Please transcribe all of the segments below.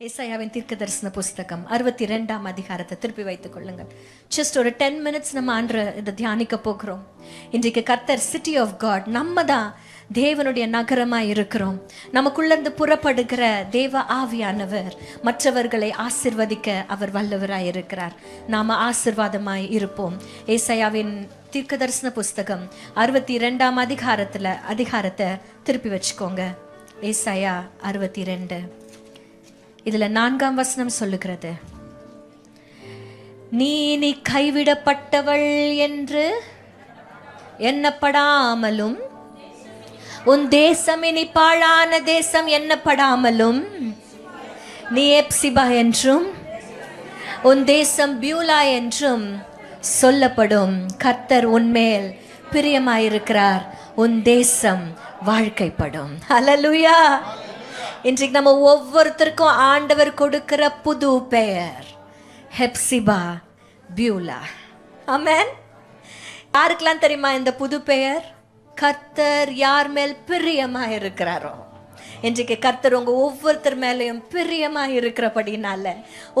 ஏசாயாவின் தீர்க்க தரிசன புஸ்தகம் அறுபத்தி ரெண்டாம் அதிகாரத்தை திருப்பி வைத்துக் கொள்ளுங்கள். ஜஸ்ட் ஒரு டென் மினிட்ஸ் நம்ம ஆண்டு இதை தியானிக்க போகிறோம். இன்றைக்கு கர்த்தர் சிட்டி ஆஃப் காட் நம்ம தான் தேவனுடைய நகரமா இருக்கிறோம். நமக்குள்ளேருந்து புறப்படுகிற தேவ ஆவியானவர் மற்றவர்களை ஆசிர்வதிக்க அவர் வல்லவராய் இருக்கிறார். நாம ஆசிர்வாதமாய் இருப்போம். ஏசாயாவின் தீர்க்க தரிசன புஸ்தகம் அறுபத்தி ரெண்டாம் அதிகாரத்துல அதிகாரத்தை திருப்பி வச்சுக்கோங்க. ஏசாயா அறுபத்தி ரெண்டு இதுல நான்காம் வசனம் சொல்லுகிறது. நீ இனி கைவிடப்பட்டவள் என்று எண்ணப்படாமலும் உன் தேசம் இனி பாழான தேசம் எண்ணப்படாமலும் நீ எப்சிபா என்றும் உன் தேசம் பியூலா என்றும் சொல்லப்படும். கர்த்தர் உன்மேல் பிரியமாயிருக்கிறார். உன் தேசம் வாழ்க்கைப்படும். அலலுயா இன்றைக்கு நம்ம ஒவ்வொருத்தருக்கும் ஆண்டவர் கொடுக்கிற புது பெயர் ஹெப்சிபா பியூலா. ஆமென். யாருக்கெல்லாம் தெரியுமா இந்த புது பெயர்? கத்தர் யார் மேல் பிரியமா இருக்கிறாரோ இன்றைக்கு கர்த்தர் உங்க ஒவ்வொருத்தர் மேலேயும் பிரியமா இருக்கிறபடினால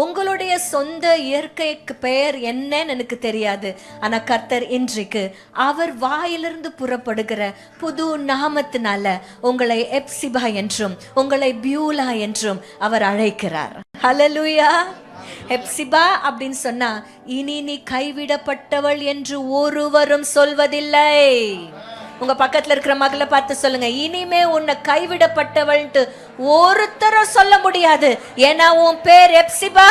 உங்களுடைய சொந்த இயற்கைக்கு பெயர் என்னன்னு எனக்கு தெரியாது. ஆனா கர்த்தர் இன்றைக்கு அவர் வாயிலிருந்து புறப்படுகிற புது நாமத்தினால உங்களை எப்சிபா என்றும் உங்களை பியூலா என்றும் அவர் அழைக்கிறார். ஹலலுயா ஹெப்சிபா அப்படின்னு சொன்னா இனி நீ கைவிடப்பட்டவள் என்று ஒருவரும் சொல்வதில்லை. உங்க பக்கத்துல இருக்கிற மகளை பார்த்து சொல்லுங்க. இனிமே உன்னை கைவிடப்பட்டவள்ட்டு ஒருத்தரும் சொல்ல முடியாது. ஏன்னா உன் பேர் எப்சிபா.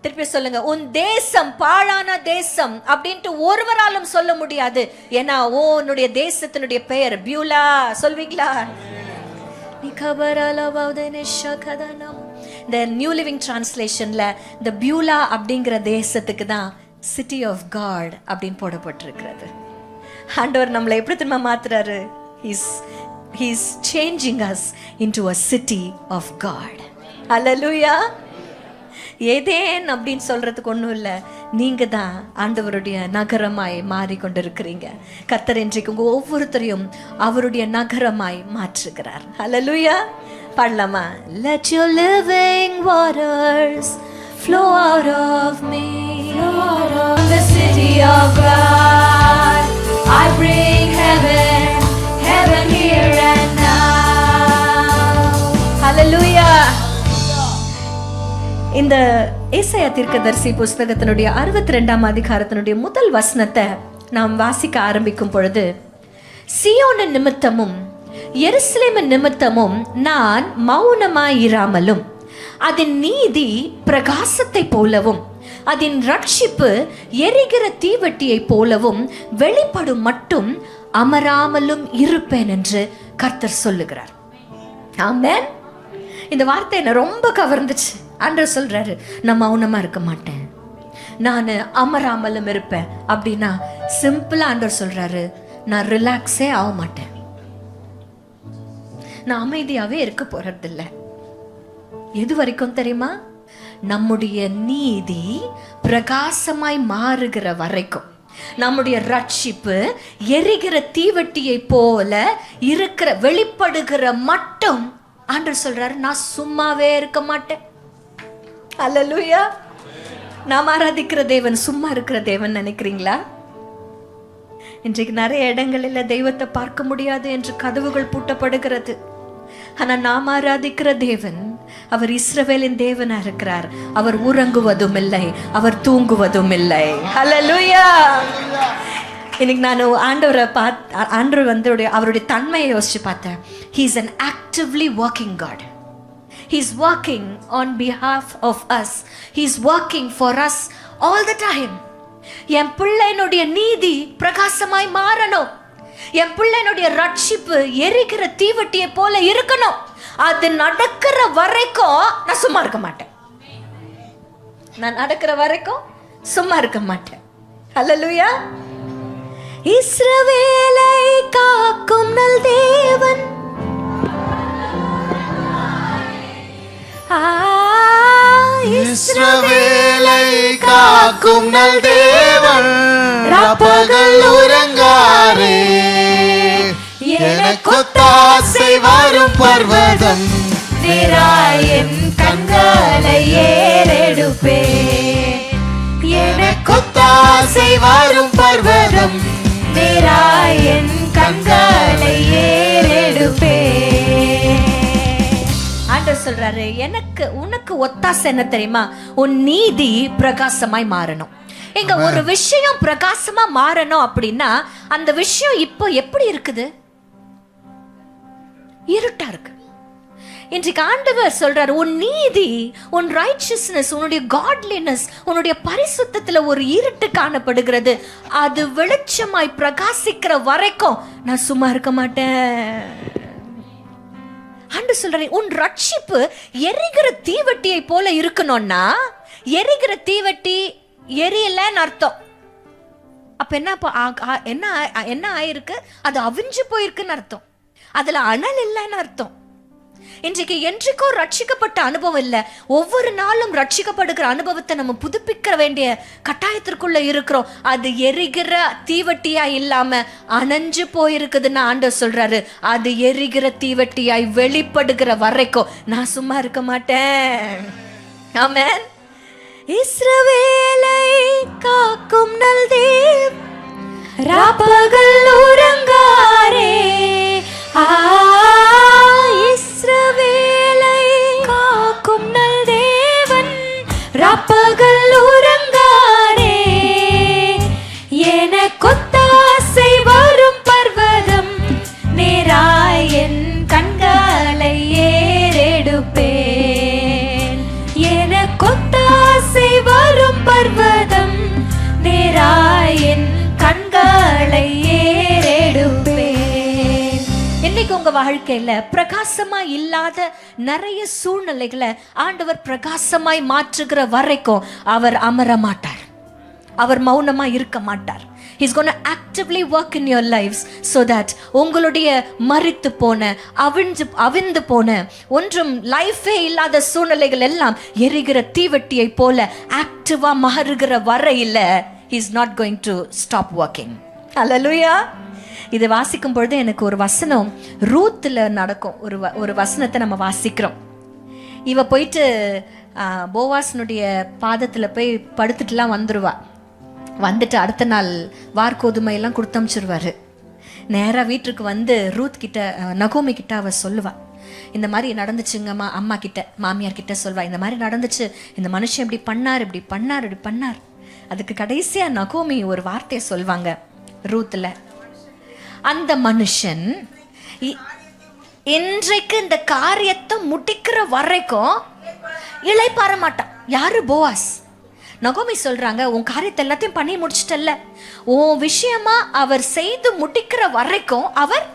திருப்பி சொல்லுங்க. உன் தேசம் பாழான தேசம் அப்படின்ட்டு ஒருவராலும் சொல்ல முடியாது. ஏன்னா உன்னுடைய தேசத்தினுடைய பெயர் பியூலா. சொல்வீங்களா? இந்த நியூ லிவிங் டிரான்ஸ்லேஷன்ல இந்த பியூலா அப்படிங்கிற தேசத்துக்கு தான் சிட்டி ஆஃப் காட் அப்படின்னு போடப்பட்டிருக்கிறது. ஆண்டவர் நம்மளை எப்படி திரும்ப மாத்துறாரு? He's he's changing us into a city of God அல்லலுயா ஏதேன் அப்படின்னு சொல்றதுக்கு ஒன்றும் இல்லை. நீங்க தான் ஆண்டவருடைய நகரமாய் மாறிக்கொண்டிருக்கிறீங்க. கர்த்தர் இன்றைக்கு உங்க ஒவ்வொருத்தரையும் அவருடைய நகரமாய் மாற்றுகிறார். அலலுயா பாடலாமா? Let you living waters flow out of me the city of God. I bring heaven heaven here and now. Hallelujah. இந்த ஏசாயா தீர்க்கதரிசி புஸ்தகத்தினுடைய அறுபத்தி ரெண்டாம் அதிகாரத்தினுடைய முதல் வசனத்தை நாம் வாசிக்க ஆரம்பிக்கும் பொழுது சியோன நிமித்தமும் எருசலேம நிமித்தமும் நான் மௌனமாயிராமலும் அதன் நீதி பிரகாசத்தை போலவும் அதன் ரட்சிப்பு எரிகிற தீவெட்டியைப் போலவும் வெளிப்படும் மட்டும் அமராமலும் இருப்பேன் என்று கர்த்தர் சொல்லுகிறார். ஆமேன் இந்த வார்த்தை என்ன ரொம்ப கவர்ந்துச்சு. அன்று சொல்றாரு நான் மௌனமா இருக்க மாட்டேன். நான் அமராமலும் இருப்பேன். அப்படின்னா சிம்பிளா ஆண்டவர் சொல்றாரு நான் ரிலாக்ஸே ஆக மாட்டேன். நான் அமைதியாவே இருக்க போறதில்லை. எது வரைக்கும் தெரியுமா? நம்முடைய நீதி பிரகாசமாய் மாறுகிற வரைக்கும். நம்முடைய ரட்சிப்பு எரிகிற தீவட்டியை போல இருக்கிற வெளிப்படுகிற மட்டும். ஆண்டு சொல்றாரு நான் சும்மாவே இருக்க மாட்டேன். அல்லலுயா நாம் ஆராதிக்கிற தேவன் சும்மா இருக்கிற தேவன் நினைக்கிறீங்களா? இன்றைக்கு நிறைய இடங்களில் தெய்வத்தை பார்க்க முடியாது என்று கதவுகள் பூட்டப்படுகிறது. ஆனால் நாம் ஆராதிக்கிற தேவன் அவர் இஸ்ரவேலின் தேவனா இருக்கிறார். அவர் உறங்குவதும் இல்லை அவர் தூங்குவதும் இல்லை ஹலலுயா இன்னைக்கு நான் ஆண்டவரை பார்த்த ஆண்டவர் வந்து அவருடைய தன்மையை யோசிச்சு பார்த்தேன். He is an actively working God He's working on behalf of us. He's working for us all the time. என் பிள்ளைனுடைய நீதி பிரகாசமாய் மாறணும். என் பிள்ளைனுடைய ரட்சிப்பு எரிக்கிற தீவட்டியை போல இருக்கணும். அது நடக்கிற வரைக்கும் நான் சும்மா இருக்க மாட்டேன். நான் நடக்கிற வரைக்கும் சும்மா இருக்க மாட்டேன். ஹalleluya இஸ்ரவேலை காக்கும் நல் தேவன். இஸ்ரவேலை காக்கும் நல் தேவன். ராப்பகல் உறங்காரே எனக்கொத்தாசை வரும் பர்வதம். பர்வதம் கண்களை ஏறெடுப்பே. எனக்கொத்தாசை வரும் பர்வதம். நேராயன் கண்களை ஏறெடுப்பே. ஆண்டவர் சொல்றாரு எனக்கு உனக்கு ஒத்தாசை என்ன தெரியுமா? உன் நீதி பிரகாசமாய் மாறணும். எங்க ஒரு விஷயம் பிரகாசமா மாறணும் அப்படின்னா அந்த விஷயம் இப்போ எப்படி இருக்குது? இருட்டா இருக்கு. இன்றைக்கு ஆண்டவர் சொல்றாரு உன் நீதி உன் ரைச்சியஸ்னஸ் உன்னுடைய காட்லினஸ் உன்னுடைய பரிசுத்தத்துல ஒரு இருட்டு காணப்படுகிறது. அது வெளிச்சமாய் பிரகாசிக்கிற வரைக்கும் நான் சும்மா இருக்க மாட்டேன். ஆண்டு சொல்றேன் உன் ரட்சிப்பு எரிகிற தீவட்டியை போல இருக்கணும்னா எரிகிற தீவட்டி எரியலன்னு அர்த்தம். அப்ப என்ன ஆ- என்ன என்ன ஆயிருக்கு? அது அவிஞ்சு போயிருக்குன்னு அர்த்தம். அதுல அனல் இல்லைன்னு அர்த்தம். இன்றைக்கு என்றைக்கோ ரட்சிக்கப்பட்ட அனுபவம் இல்ல. ஒவ்வொரு நாளும் ரட்சிக்கப்படுகிற அனுபவத்தை நம்ம புதுப்பிக்க வேண்டிய கட்டாயத்திற்குள்ள இருக்கிறோம். அது எரிகிற தீவட்டியா இல்லாம அணைஞ்சு போயிருக்குதுன்னு ஆண்டவர் சொல்றாரு. அது எரிகிற தீவட்டியாய் வெளிப்படுகிற வரைக்கும் நான் சும்மா இருக்க மாட்டேன். ஆமென். இஸ்ரவேலை காக்கும் நல் தேவ் ராப்பகல் உறங்காரே ஆ வாழ்க்கையில பிரகாசமா இல்லாத நிறைய சூழ்நிலைகளை ஆண்டவர் பிரகாசமாய் மாற்றுகிற வரைக்கும் அவர் அமர மாட்டார். அவர் மௌனமா இருக்க மாட்டார். Is gone actively work in your lives so that உங்களுடைய மறித்து போன அவிஞ்சு அவிந்து போன ஒன்றும் லைஃபே இல்லாத சூழ்நிலைகள் எல்லாம் எரிகிற தீவெட்டியை போல ஆக்டிவா மாறுகிற வரையில் is not going to stop working லூயா இதை வாசிக்கும் பொழுது எனக்கு ஒரு வசனம் ரூத்தில் நடக்கும். ஒரு வ- ஒரு வசனத்தை நம்ம வாசிக்கிறோம். இவ போயிட்டு போவாசனுடைய போவாஸ்னுடைய பாதத்தில் போய் படுத்துட்டுலாம் வந்துடுவா வந்துட்டு அடுத்த நாள் வார்கோதுமையெல்லாம் கொடுத்தமிச்சிருவாரு. நேராக வீட்டுக்கு வந்து ரூத் கிட்ட நகோமி கிட்ட அவ சொல்லுவாள் இந்த மாதிரி நடந்துச்சுங்கம்மா அம்மா கிட்ட மாமியார் கிட்ட சொல்வா. இந்த மாதிரி நடந்துச்சு இந்த மனுஷன் இப்படி பண்ணார் இப்படி பண்ணார் இப்படி பண்ணார். அதுக்கு கடைசியாக நகோமி ஒரு வார்த்தையை சொல்வாங்க ரூத்தில். அந்த மனுஷன் இ- இன்றைக்கு இந்த காரியத்தை முடிக்கிற வரைக்கும் இழைப்பாற மாட்டான். யாரு? போவாஸ். நகோமி சொல்றாங்க உன் காரியத்தை எல்லாத்தையும் பண்ணி முடிச்சிட்டல்ல. உன் விஷயமா அவர் செய்து முடிக்கிற வரைக்கும் அவர்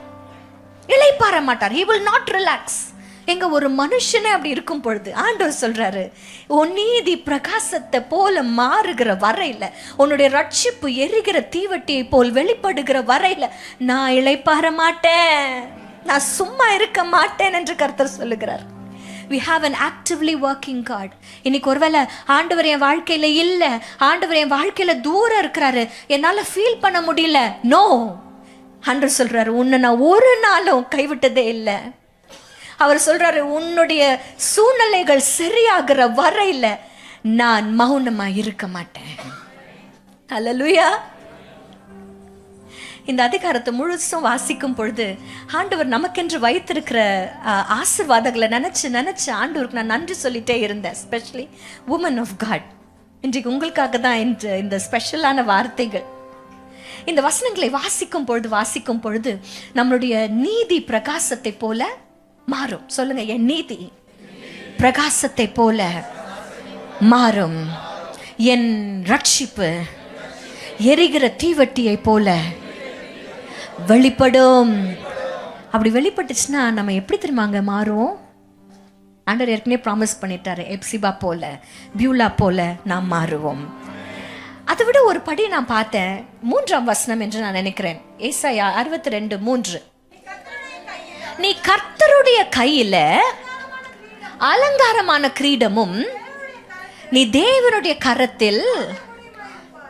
இழைப்பாற மாட்டார். ஹி வில் நாட் ரிலாக்ஸ் எங்க ஒரு மனுஷனே அப்படி இருக்கும் பொழுது ஆண்டவர் சொல்றாரு உன் நீதி பிரகாசத்தை போல மாறுகிற வரையில உன்னுடைய ரட்சிப்பு எரிகிற தீவட்டியை போல் வெளிப்படுகிற வரையில நான் இழைப்பார மாட்டேன். நான் சும்மா இருக்க மாட்டேன் என்று கர்த்தர் சொல்லுகிறார். We have an actively working God. இன்னைக்கு ஒருவேளை ஆண்டவர் என் வாழ்க்கையில இல்லை ஆண்டவர் என் வாழ்க்கையில தூரம் இருக்கிறாரு என்னால ஃபீல் பண்ண முடியல. நோ அன்று சொல்றாரு உன்னை நான் ஒரு நாளும் கைவிட்டதே இல்லை. அவர் சொல்றாரு உன்னுடைய சூழ்நிலைகள் சரியாகிற வரையில நான் மௌனமா இருக்க மாட்டேன். அல்லலுயா இந்த அதிகாரத்தை முழுசும் வாசிக்கும் பொழுது ஆண்டவர் நமக்கென்று வைத்திருக்கிற ஆசிர்வாதங்களை ஆசீர்வாதங்களை நினைச்சு நினைச்சு ஆண்டவருக்கு நான் நன்றி சொல்லிட்டே இருந்தேன் ஸ்பெஷலி உமன் ஆஃப் காட் இன்றைக்கு உங்களுக்காக தான் இன்று இந்த ஸ்பெஷலான வார்த்தைகள். இந்த வசனங்களை வாசிக்கும் பொழுது வாசிக்கும் பொழுது நம்மளுடைய நீதி பிரகாசத்தை போல மாறும். சொல்லுங்க என் நீதி. பிரகாசத்தை போல மாறும். என் ரட்சிப்பு எரிகிற தீவட்டியை போல வெளிப்படும். அப்படி வெளிப்பட்டுச்சுன்னா நம்ம எப்படி தெரியுமாங்க மாறுவோம்? ஆண்டர் ஏற்கனவே ப்ராமிஸ் பண்ணிட்டாரு எப்சிபா போல பியூலா போல நாம் மாறுவோம். அதை விட ஒரு படி நான் பார்த்தேன். மூன்றாம் வசனம் என்று நான் நினைக்கிறேன். ஏசாயா அறுபத்தி ரெண்டு மூன்று. நீ கர்த்தருடைய கையில அலங்காரமான கிரீடமும் நீ தேவனுடைய கரத்தில்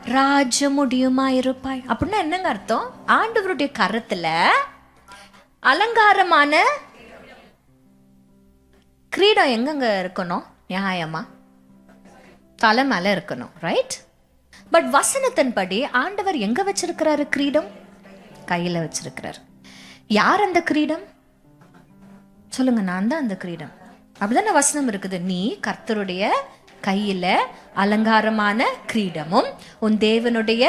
ராஜ முடியுமா இருப்பாய் அப்படின்னா என்னங்க அர்த்தம்? ஆண்டவருடைய கரத்துல அலங்காரமான கிரீடம் எங்கெங்க இருக்கணும்? நியாயமா? தலை மேல இருக்கணும் ரைட் பட் வசனத்தின்படி ஆண்டவர் எங்க வச்சிருக்கிறாரு கிரீடம்? கையில வச்சிருக்கிறார். யார் அந்த கிரீடம்? சொல்லுங்க நான் தான் அந்த கிரீடம். அப்படிதானே வசனம் இருக்குது? நீ கர்த்தருடைய கையில அலங்காரமான கிரீடமும் உன் தேவனுடைய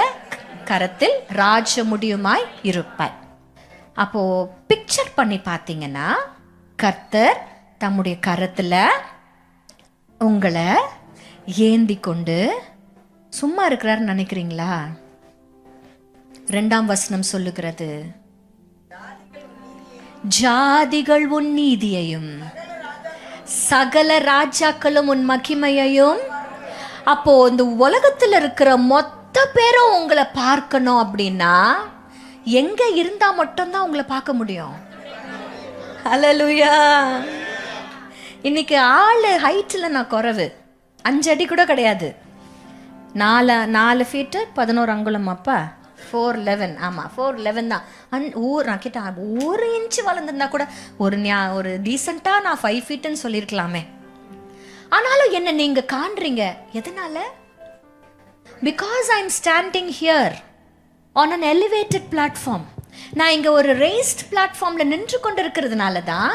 கரத்தில் ராஜ முடியுமாய் இருப்பாய். அப்போ பிக்சர் பண்ணி பார்த்தீங்கன்னா கர்த்தர் தம்முடைய கரத்துல உங்களை ஏந்தி கொண்டு சும்மா இருக்கிறாருன்னு நினைக்கிறீங்களா? ரெண்டாம் வசனம் சொல்லுகிறது ஜாதிகள் உன் நீதியையும் சகல ராஜாக்களும் உன் மகிமையையும் அப்போ இந்த உலகத்துல இருக்கிற மொத்த பேரும் உங்களை பார்க்கணும் அப்படின்னா எங்க இருந்தா மட்டும்தான் உங்களை பார்க்க முடியும். ஹalleluya இன்னைக்கு ஆளு ஹைட்டில் நான் குறைவு. அஞ்சு அடி கூட கிடையாது. நாலு நாலு ஃபீட்டு பதினோரு அங்குலம் அப்பா. ஃபோர் லெவன் ஆமாம் ஃபோர் லெவன் தான். அன் ஊர் நான் கேட்டேன் ஒரு இன்ச்சு வளர்ந்துருந்தா கூட ஒரு ஞா ஒரு டீசெண்டாக நான் ஃபைவ் ஃபீட்டுன்னு சொல்லியிருக்கலாமே ஆனாலும் என்ன நீங்கள் காண்றீங்க? எதனால? Because I am standing here on an elevated platform நான் இங்கே ஒரு ரேஸ்ட் பிளாட்ஃபார்மில் நின்று கொண்டு இருக்கிறதுனால தான்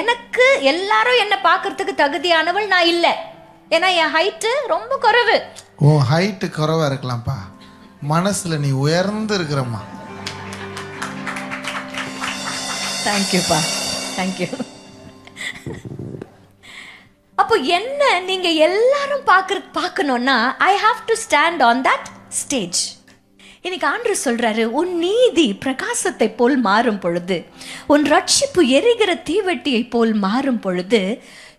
எனக்கு எல்லாரும் என்னை பார்க்கறதுக்கு தகுதியானவள் நான் இல்லை. ஏன்னா என் ஹைட்டு ரொம்ப குறைவு. ஓ ஹைட்டு குறைவாக இருக்கலாம்ப்பா. மனசுல நீ உயர்ந்து இருக்கிறம்மா. தேங்க்யூப்பா தேங்க்யூ அப்போ என்ன நீங்க எல்லாரும் பார்க்கற பார்க்கணும்னா I have to stand on that stage இன்னைக்கு ஆண்டு சொல்றாரு உன் நீதி பிரகாசத்தை போல் மாறும் பொழுது உன் ரட்சிப்பு எரிகிற தீவெட்டியை போல் மாறும் பொழுது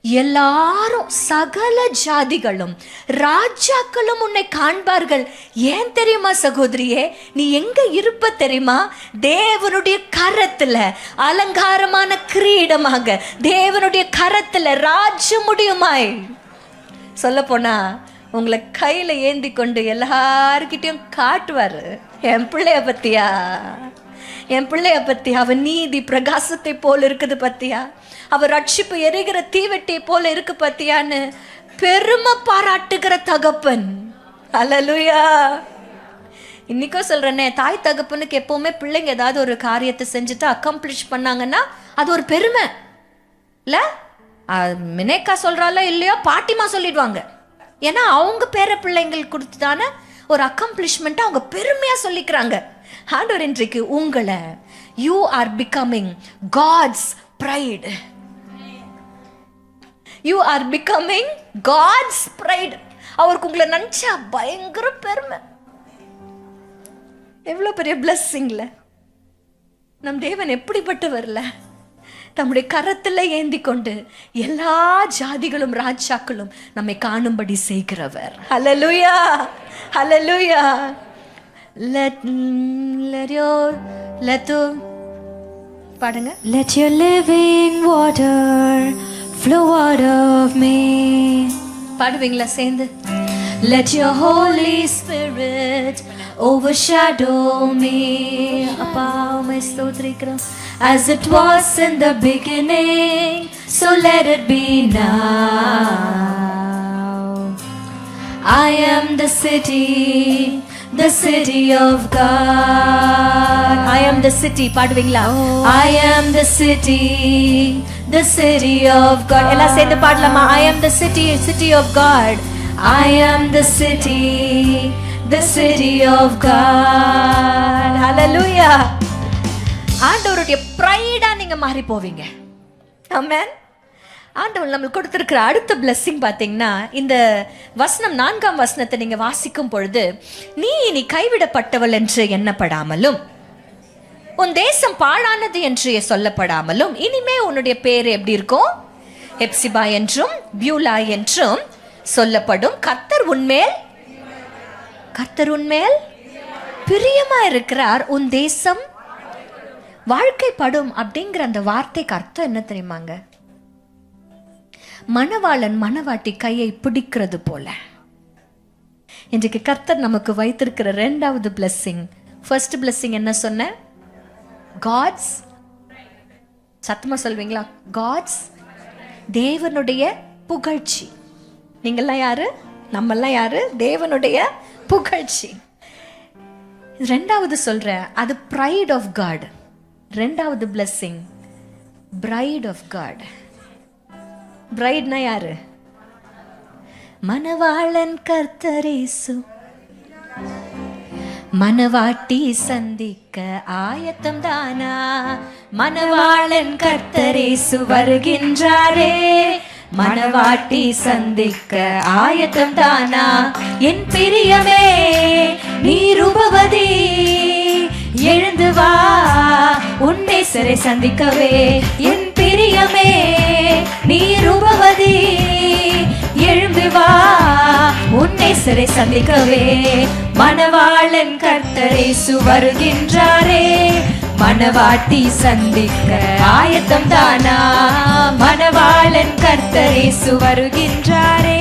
எல்லாரும் சகல ஜாதிகளும் ராஜாக்களும் உன்னை காண்பார்கள். ஏன் தெரியுமா சகோதரியே? நீ எங்க இருப்ப தெரியுமா? தேவனுடைய கரத்துல அலங்காரமான கிரீடமாக. தேவனுடைய கரத்துல ராஜ முடியுமாய்? சொல்ல போனா உங்களை கையில ஏந்தி கொண்டு எல்லார்கிட்டயும் காட்டுவாரு. என் பிள்ளைய பத்தியா? என் பிள்ளைய பத்தி அவ நீதி பிரகாசத்தை போல் இருக்குது பத்தியா? அவ ரட்சிப்பு எரிகிற தீவெட்டியை போல இருக்கு பத்தியான்னு பெருமை பாராட்டுகிற தகப்பன். அலலுயா. இன்னைக்கும் சொல்றேனே தாய் தகப்பனுக்கு எப்பவுமே பிள்ளைங்க ஏதாவது ஒரு காரியத்தை செஞ்சுட்டு அக்கம்ப்ளிஷ் பண்ணாங்கன்னா அது ஒரு பெருமை. இல்ல? மினேக்கா சொல்கிறாளோ இல்லையோ பாட்டிமா சொல்லிடுவாங்க. ஏன்னா அவங்க பேர பிள்ளைங்களுக்கு கொடுத்து தானே ஒரு அக்கம்ப்ளிஷ்மெண்ட் அவங்க பெருமையா சொல்லிக்கிறாங்க. ஆண்டவர் இன்றைக்கு உங்களை you are becoming God's bride you are becoming God's bride அவருக்கு உங்களை நினைச்சா பயங்கர பெருமை. எவ்வளோ பெரிய பிளஸ்ஸிங்ல நம் தேவன் எப்படிப்பட்டவர்ல? தம்முடைய கரத்தில் ஏந்தி கொண்டு எல்லா ஜாதிகளும் ராஜாக்களும் நம்மை காணும்படி செய்கிறவர். ஹலலுயா ஹலலுயா let let your let the பாடுங்க Let your living water flow out of me. பாடுவீங்களா சேர்ந்து Let your Holy Spirit overshadow me. அப்பா உம்மை ஸ்தோத்திரிக்கிறோம் As it was in the beginning, so let it be now. I am the city, The city of God. I am the city, பாடுவீங்களா I am the city, the city of God. எல்லாம் சேர்ந்து பாடலாமா I am the city, city of God. I am the city, the city of God. Hallelujah. ஆண்டவருடைய ப்ரைடா நீங்க மாறி போவீங்க ஆமென் ஆண்டவன் நம்மளுக்கு கொடுத்துருக்கிற அடுத்த பிளஸ்ஸிங் பார்த்தீங்கன்னா இந்த வசனம் நான்காம் வசனத்தை நீங்க வாசிக்கும் பொழுது நீ இனி கைவிடப்பட்டவள் என்று எண்ணப்படாமலும் உன் தேசம் பாழானது என்று சொல்லப்படாமலும் இனிமே உன்னுடைய பேர் எப்படி இருக்கும்? ஹெப்சிபா என்றும் பியூலா என்றும் சொல்லப்படும். கத்தர் உன்மேல் கத்தர் உன்மேல் பிரியமா இருக்கிறார். உன் தேசம் வாழ்க்கைப்படும் அப்படிங்கிற அந்த வார்த்தைக்கு அர்த்தம் என்ன தெரியுமாங்க? மணவாளன் மணவாட்டி கையை பிடிக்கிறது போல. இன்றைக்கு கர்த்தர் நமக்கு வைத்திருக்கிற ரெண்டாவது பிளஸ்ஸிங் ஃபர்ஸ்ட் பிளஸ்ஸிங் என்ன சொன்ன? காட்ஸ் சத்தமா சொல்வீங்களா? காட்ஸ் தேவனுடைய புகழ்ச்சி. நீங்கள்லாம் யாரு? நம்மெல்லாம் யாரு? தேவனுடைய புகழ்ச்சி. ரெண்டாவது சொல்ற அது ப்ரைட் ஆஃப் காட் ரெண்டாவது பிளஸ்ஸிங் பிரைட் ஆஃப் காட் பிரைட்னா யாரு? மணவாளன் கர்த்தரேசு மணவாட்டி சந்திக்க ஆயத்தம் தானா? மணவாளன் கர்த்தரேசு வருகின்றாரே. மணவாட்டி சந்திக்க ஆயத்தம் தானா? என் பிரியமே நீ ரூபவதி எழுந்து வா உன் நேசரை சந்திக்கவே. என் பிரியமே நீருபவதி எழும்பி வா. உன்னை சிறை சந்திக்கவே மணவாளன் கர்த்தரேசு சுவருகின்றாரே. மணவாட்டி சந்திக்க ஆயத்தம் தானா? மணவாளன் கர்த்தரேசு சுவருகின்றாரே.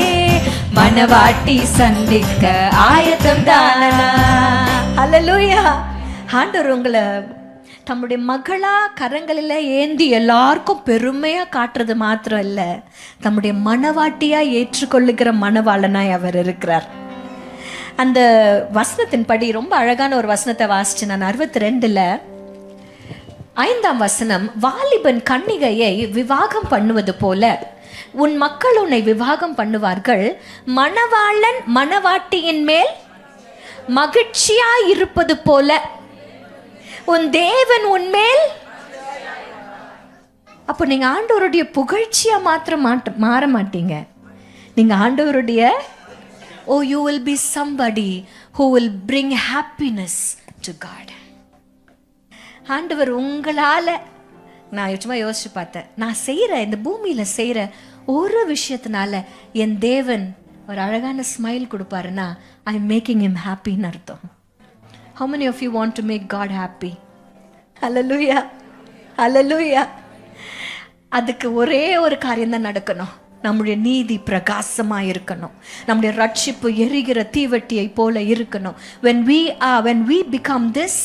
மணவாட்டி சந்திக்க ஆயத்தம் தானா? அல்லேலூயா ஆண்டவர் உங்களை தம்முடைய மகளா கரங்களில் ஏந்தி எல்லாருக்கும் பெருமையாக காட்டுறது மாத்திரம் இல்லை. தம்முடைய மனவாட்டியாக ஏற்றுக்கொள்ளுகிற மனவாளனாய் அவர் இருக்கிறார். அந்த வசனத்தின் படி ரொம்ப அழகான ஒரு வசனத்தை வாசிச்சு நான் அறுபத்தி ரெண்டுல ஐந்தாம் வசனம் வாலிபன் கன்னிகையை விவாகம் பண்ணுவது போல உன் மக்கள் உன்னை விவாகம் பண்ணுவார்கள் மணவாளன் மணவாட்டியின் மேல் மகிழ்ச்சியாய் இருப்பது போல உன் தேவன் உன்மேல். அப்போ நீங்கள் ஆண்டவருடைய புகழ்ச்சியாக மாத்திர மாட்ட மாற மாட்டீங்க. நீங்கள் ஆண்டவருடைய ஓ you will be somebody who will bring happiness to God ஆண்டவர் உங்களால் நான் சும்மா யோசிச்சு பார்த்தேன். நான் செய்கிற இந்த பூமியில் செய்கிற ஒரு விஷயத்தினால என் தேவன் ஒரு அழகான ஸ்மைல் கொடுப்பாருன்னா ஐ மேக்கிங் இம் ஹாப்பின்னு அர்த்தம். How many of you want to make God happy? Hallelujah. Hallelujah. அதுக்கு ஒரே ஒரு காரியம் தான் நடக்கணும் நம்முடைய நீதி பிரகாசமா இருக்கணும் நம்முடைய ரட்சிப்பு எரிகிற தீவட்டியை போல இருக்கணும் when we are when we become this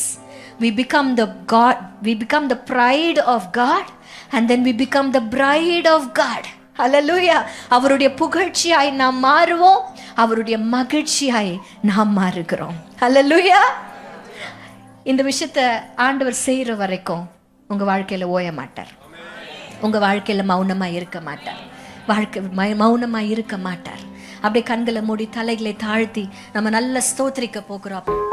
we become the god we become the pride of god and then we become the bride of god ஹalleluya அவருடைய புகழ்ச்சியாய் நாம் மாறுவோம் அவருடைய மகிழ்ச்சியாய் நாம் மாறுகிறோம் ஹalleluya இந்த விஷயத்த ஆண்டவர் செய்கிற வரைக்கும் உங்க வாழ்க்கையில ஓய மாட்டார். உங்க வாழ்க்கையில மௌனமா இருக்க மாட்டார். வாழ்க்கை ம- மௌனமா இருக்க மாட்டார். அப்படியே கண்களை மூடி தலைகளை தாழ்த்தி நம்ம நல்ல ஸ்தோத்திரிக்க போகிறோம்.